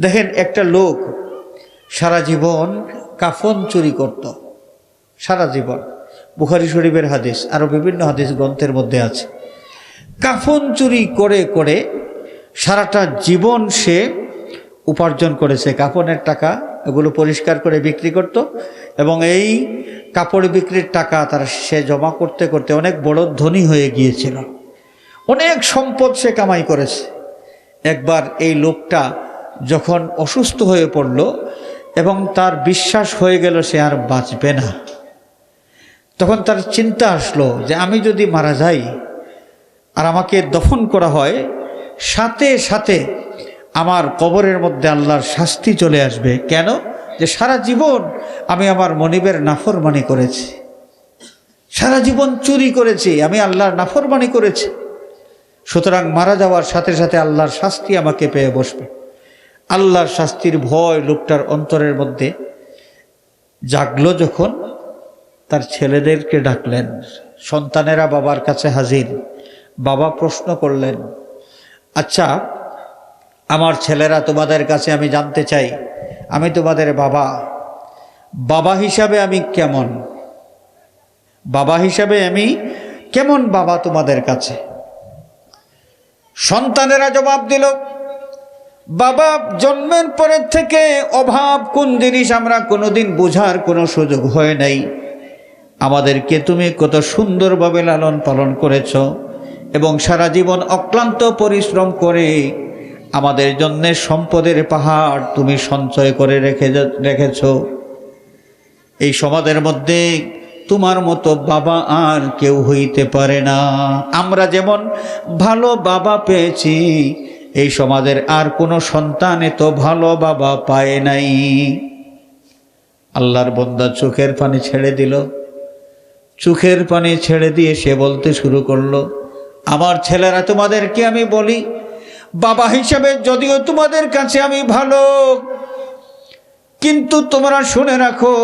দেখেন একটা লোক সারা জীবন কাফন চুরি করত। সারা জীবন। বুখারি শরীফের হাদিস আরও বিভিন্ন হাদিস গ্রন্থের মধ্যে আছে। কাফন চুরি করে করে সারাটা জীবন সে উপার্জন করেছে। কাফনের টাকা এগুলো পরিষ্কার করে বিক্রি করত এবং এই কাপড় বিক্রির টাকা তার সে জমা করতে করতে অনেক বড় ধনী হয়ে গিয়েছিল। অনেক সম্পদ সে কামাই করেছে। একবার এই লোকটা যখন অসুস্থ হয়ে পড়ল এবং তার বিশ্বাস হয়ে গেল সে আর বাঁচবে না। তখন তার চিন্তা আসলো যে আমি যদি মারা যাই আর আমাকে দফন করা হয়, সাথে সাথে আমার কবরের মধ্যে আল্লাহর শাস্তি চলে আসবে। কেন? যে সারা জীবন আমি আমার মনিবের নাফরমানি করেছি। সারা জীবন চুরি করেছি, আমি আল্লাহর নাফরমানি করেছি। সুতরাং মারা যাওয়ার সাথে সাথে আল্লাহর শাস্তি আমাকে পেয়ে বসবে। আল্লাহর শাস্তির ভয় লোকটার অন্তরের মধ্যে জাগলো যখন তার ছেলেদেরকে ডাকলেন, সন্তানেরা বাবার কাছে হাজির। বাবা প্রশ্ন করলেন আচ্ছা আমার ছেলেরা তোমাদের কাছে আমি জানতে চাই, আমি তোমাদের বাবা। বাবা হিসাবে আমি কেমন? বাবা হিসাবে আমি কেমন বাবা তোমাদের কাছে? সন্তানেরা জবাব দিল বাবা জন্মের পরের থেকে অভাব কোন জিনিস আমরা কোনোদিন বোঝার কোনো সুযোগ হয় নাই। আমাদেরকে তুমি কত সুন্দরভাবে লালন পালন করেছ এবং সারা জীবন অক্লান্ত পরিশ্রম করে আমাদের জন্য সম্পদের পাহাড় তুমি সঞ্চয় করে রেখে রেখেছ। এই সমাজের মধ্যে তোমার মতো বাবা আর কেউ হইতে পারে না। আমরা যেমন ভালো বাবা পেয়েছি এই সমাজের আর কোনো সন্তান এত ভালো বাবা পায় নাই। আল্লাহর বন্দা চোখের পানি ছেড়ে দিল। চোখের পানি ছেড়ে দিয়ে সে বলতে শুরু করল, আমার ছেলেরা তোমাদেরকে আমি বলি, বাবা হিসাবে যদিও তোমাদের কাছে আমি ভালো, কিন্তু তোমরা শুনে রাখো,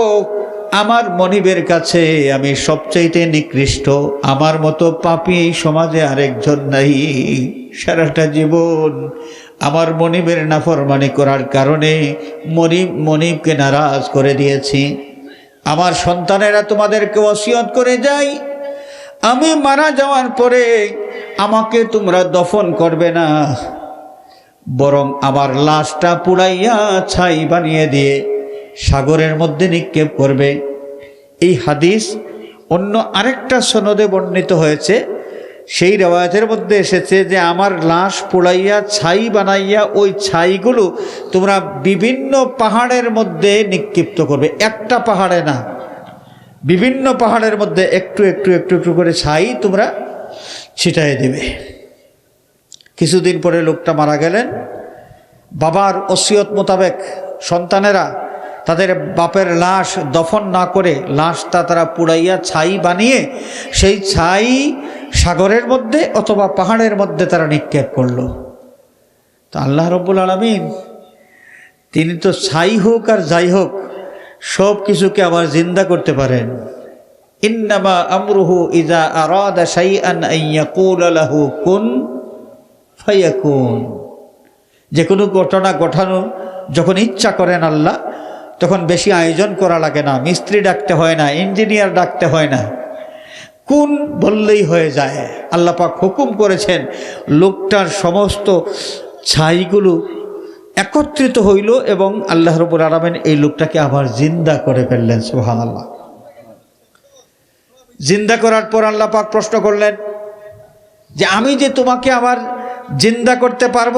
আমার মনিবের কাছে আমি সবচাইতে নিকৃষ্ট, আমার মতো পাপি এই সমাজে আরেকজন নাই। সারাটা জীবন আমার মনিবের নাফরমানি করার কারণে মনিব, মনিবকে নারাজ করে দিয়েছি। আমার সন্তানেরা তোমাদেরকে অসিয়ত করে যাই আমি মারা যাওয়ার পরে আমাকে তোমরা দফন করবে না। বরং আমার লাশটা পুড়াইয়া ছাই বানিয়ে দিয়ে সাগরের মধ্যে নিক্ষেপ করবে। এই হাদিস অন্য আরেকটা সনদে বর্ণিত হয়েছে। সেই রেওয়ায়তের মধ্যে এসেছে যে, আমার লাশ পোড়াইয়া, ছাই বানাইয়া ওই ছাইগুলো তোমরা বিভিন্ন পাহাড়ের মধ্যে নিক্ষিপ্ত করবে। একটা পাহাড়ে না। বিভিন্ন পাহাড়ের মধ্যে একটু একটু একটু একটু করে ছাই তোমরা ছিটাই দেবে। কিছুদিন পরে লোকটা মারা গেলেন। বাবার ওসিয়ত মোতাবেক সন্তানেরা তাদের বাপের লাশ দফন না করে লাশটা তারা পুড়াইয়া ছাই বানিয়ে সেই ছাই সাগরের মধ্যে অথবা পাহাড়ের মধ্যে তারা নিক্ষেপ করল। তো আল্লাহ রব্বুল আলমিন, তিনি তো ছাই হোক আর যাই হোক, সব কিছুকে আবার জিন্দা করতে পারেন। ইন্নামা আমরুহু ইজা আরাদা শাইআন আইয়াকুল লাহু কুন ফায়াকুন। যে কোনো ঘটনা ঘটানো, যখন ইচ্ছা করেন আল্লাহ, তখন বেশি আয়োজন করা লাগে না। মিস্ত্রি ডাকতে হয় না, ইঞ্জিনিয়ার ডাকতে হয় না। কোন বললেই হয়ে যায়। আল্লাহ পাক হুকুম করেছেন, লোকটার সমস্ত ছাইগুলো একত্রিত হইল এবং আল্লাহ রবুল আলমেন এই লোকটাকে আবার জিন্দা করে ফেললেন সুহান আল্লাহ জিন্দা করার পর আল্লাহ পাক প্রশ্ন করলেন যে, আমি যে তোমাকে আবার জিন্দা করতে পারব,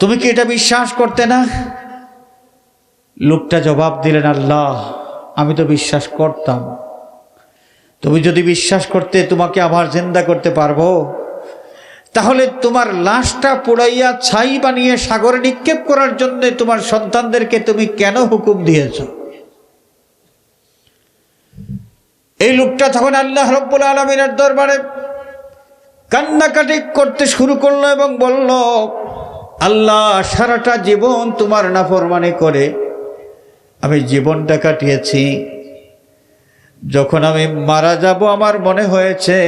তুমি কি এটা বিশ্বাস করতে না? লোকটা জবাব দিলেন, আল্লাহ, আমি তো বিশ্বাস করতাম। তুমি যদি বিশ্বাস করতে তোমাকে আবার জিন্দা করতে পারব, তাহলে তোমার লাশটা পোড়াইয়া ছাই বানিয়ে সাগরে নিক্ষেপ করার জন্য তোমার সন্তানদেরকে তুমি কেন হুকুম দিয়েছ? এই লোকটা তখন আল্লাহ রব্বুল আলমিনের দরবারে কান্নাকাটি করতে শুরু করল এবং বলল, আল্লাহ সারাটা জীবন তোমার নাফরমানি করে। আমি জীবনটা কাটিয়েছি যখন আমি মারা যাব, আমার মনে হয়েছে,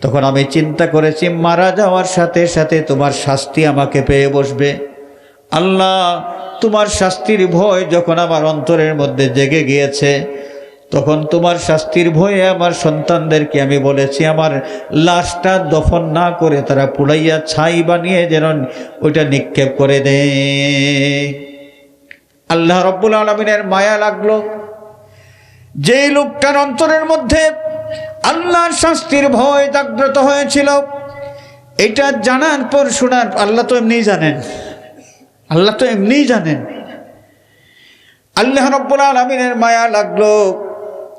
তখন আমি চিন্তা করেছি, মারা যাওয়ার সাথে সাথে তোমার শাস্তি আমাকে পেয়ে বসবে। আল্লাহ, তোমার শাস্তির ভয় যখন আমার অন্তরের মধ্যে জেগে গিয়েছে, তখন তোমার শাস্তির ভয়ে আমার সন্তানদেরকে আমি বলেছি, আমার লাশটা দফন না করে তারা পুড়াইয়া ছাই বানিয়ে যেন ওইটা নিক্ষেপ করে দে। আল্লাহ রব্বুল আলমিনের মায়া লাগল। যেই লোকটার অন্তরের মধ্যে আল্লাহর শাস্তির ভয় জাগ্রত হয়েছিল, এটা জানার পর শোনার, আল্লাহ তো এমনিই জানেন। আল্লাহ তো এমনিই জানেন। আল্লাহ রব্বুল আলমিনের মায়া লাগল,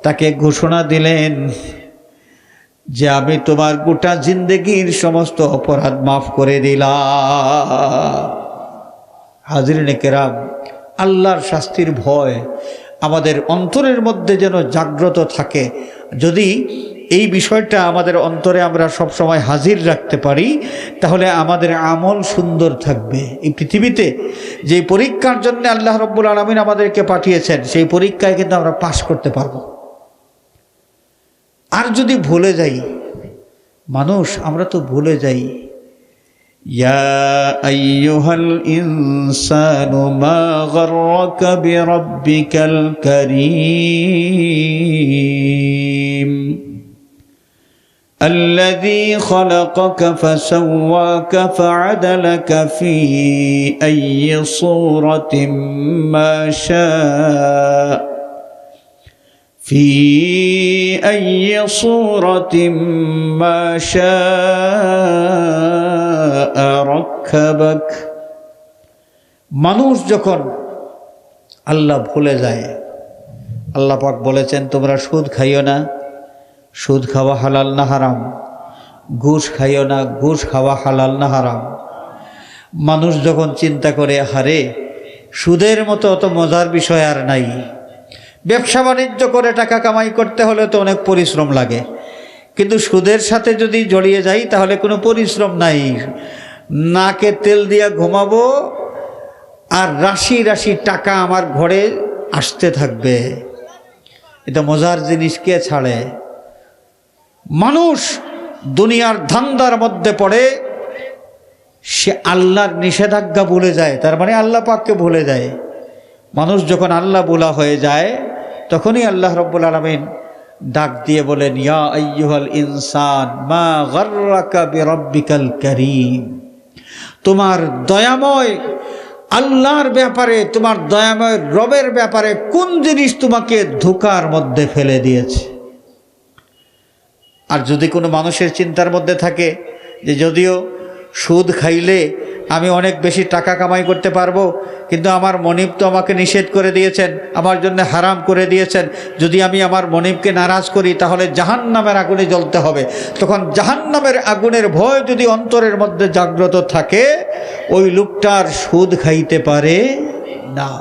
তাকে ঘোষণা দিলেন যে আমি তোমার গোটা জিন্দগির সমস্ত অপরাধ মাফ করে দিলাম। হাজিরিনে কেরাম, আল্লাহর শাস্তির ভয় আমাদের অন্তরের মধ্যে যেন জাগ্রত থাকে। যদি এই বিষয়টা আমাদের অন্তরে আমরা সব সময় হাজির রাখতে পারি, তাহলে আমাদের আমল সুন্দর থাকবে। এই পৃথিবীতে যে পরীক্ষার জন্য আল্লাহ রব্বুল আলমিন আমাদেরকে পাঠিয়েছেন, সেই পরীক্ষায় কিন্তু আমরা পাশ করতে পারব। আর যদি ভুলে যাই, মানুষ, আমরা তো ভুলে যাই يا أيها الإنسان ما غرك بربك الكريم؟ الذي خلقك فسواك فعدلك في أي صورة ما شاء. في أي صورة ما شاء ركبك মানুষ যখন আল্লাহ ভুলে যায় আল্লাহ পাক বলেছেন তোমরা সুদ খাইও না সুদ খাওয়া হালাল না হারাম ঘুষ খাইও না ঘুষ খাওয়া হালাল না হারাম মানুষ যখন চিন্তা করে হারে সুদের মতো অত মজার বিষয় আর নাই ব্যবসা বাণিজ্য করে টাকা কামাই করতে হলে তো অনেক পরিশ্রম লাগে। কিন্তু সুদের সাথে যদি জড়িয়ে যাই, তাহলে কোনো পরিশ্রম নাই। নাকে তেল দিয়া ঘুমাবো আর রাশি রাশি টাকা আমার ঘরে আসতে থাকবে। এটা মজার জিনিস কে ছাড়ে? মানুষ দুনিয়ার ধান্দার মধ্যে পড়ে, সে আল্লাহর নিষেধাজ্ঞা ভুলে যায়। তার মানে আল্লাহ পাককে ভুলে যায়। মানুষ যখন আল্লাহ বোলা হয়ে যায় তখনই আল্লাহ রব্বুল আলমিন ডাক দিয়ে বলেন, ইয়া আইয়ুহাল ইনসান, মা গর্রাকা করিম। তোমার দয়াময়, আল্লাহর ব্যাপারে, তোমার দয়াময় রবের ব্যাপারে কোন জিনিস তোমাকে ধোকার মধ্যে ফেলে দিয়েছে? আর যদি কোনো মানুষের চিন্তার মধ্যে থাকে যে যদিও সুদ খাইলে আমি অনেক বেশি টাকা কামাই করতে পারব, কিন্তু আমার মনিব তো আমাকে নিষেধ করে দিয়েছেন, আমার জন্য হারাম করে দিয়েছেন। যদি আমি আমার মনিবকে নারাজ করি, তাহলে জাহান নামের আগুনে জ্বলতে হবে। তখন জাহান নামের আগুনের ভয় যদি অন্তরের মধ্যে জাগ্রত থাকে, ওই লোকটার সুদ খাইতে পারে না।